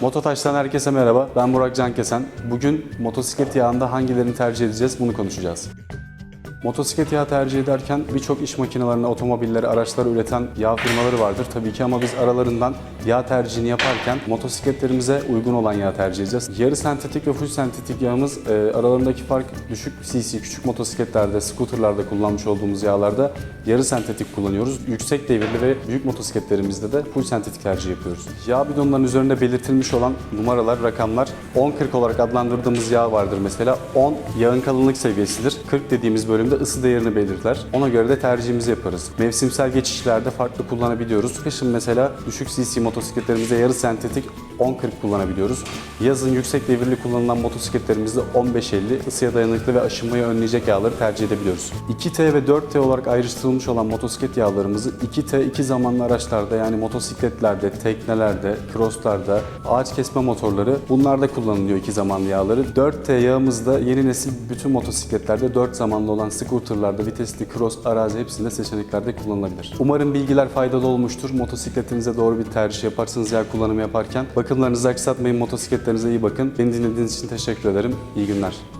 Mototaş'tan herkese merhaba. Ben Burak Cankesen. Bugün motosiklet yağında hangilerini tercih edeceğiz bunu konuşacağız. Motosiklet yağı tercih ederken birçok iş makinelerine, otomobilleri, araçları üreten yağ firmaları vardır tabii ki ama biz aralarından yağ tercihini yaparken motosikletlerimize uygun olan yağ tercih edeceğiz. Yarı sentetik ve full sentetik yağımız e, aralarındaki fark düşük CC, küçük motosikletlerde, scooterlarda kullanmış olduğumuz yağlarda yarı sentetik kullanıyoruz. Yüksek devirli ve büyük motosikletlerimizde de full sentetik tercih yapıyoruz. Yağ bidonlarının üzerinde belirtilmiş olan numaralar, rakamlar 10-40 olarak adlandırdığımız yağ vardır mesela. 10 yağın kalınlık seviyesidir. 40 dediğimiz bölümde ısı değerini belirler. Ona göre de tercihimizi yaparız. Mevsimsel geçişlerde farklı kullanabiliyoruz. Kışın mesela düşük CC motosikletlerimizde yarı sentetik 10-40 kullanabiliyoruz. Yazın yüksek devirli kullanılan motosikletlerimizde 15-50 ısıya dayanıklı ve aşınmayı önleyecek yağları tercih edebiliyoruz. 2T ve 4T olarak ayrıştırılmış olan motosiklet yağlarımızı 2T iki zamanlı araçlarda yani motosikletlerde, teknelerde, crosslarda, ağaç kesme motorları bunlarda kullanılıyor iki zamanlı yağları. 4T yağımızda yeni nesil bütün motosikletlerde 4 zamanlı olan scooterlarda, vitesli, cross, arazi hepsinde seçeneklerde kullanılabilir. Umarım bilgiler faydalı olmuştur. Motosikletinize doğru bir tercih yaparsınız yağ kullanımı yaparken. Bakımlarınızı aksatmayın, motosikletlerinize iyi bakın. Beni dinlediğiniz için teşekkür ederim. İyi günler.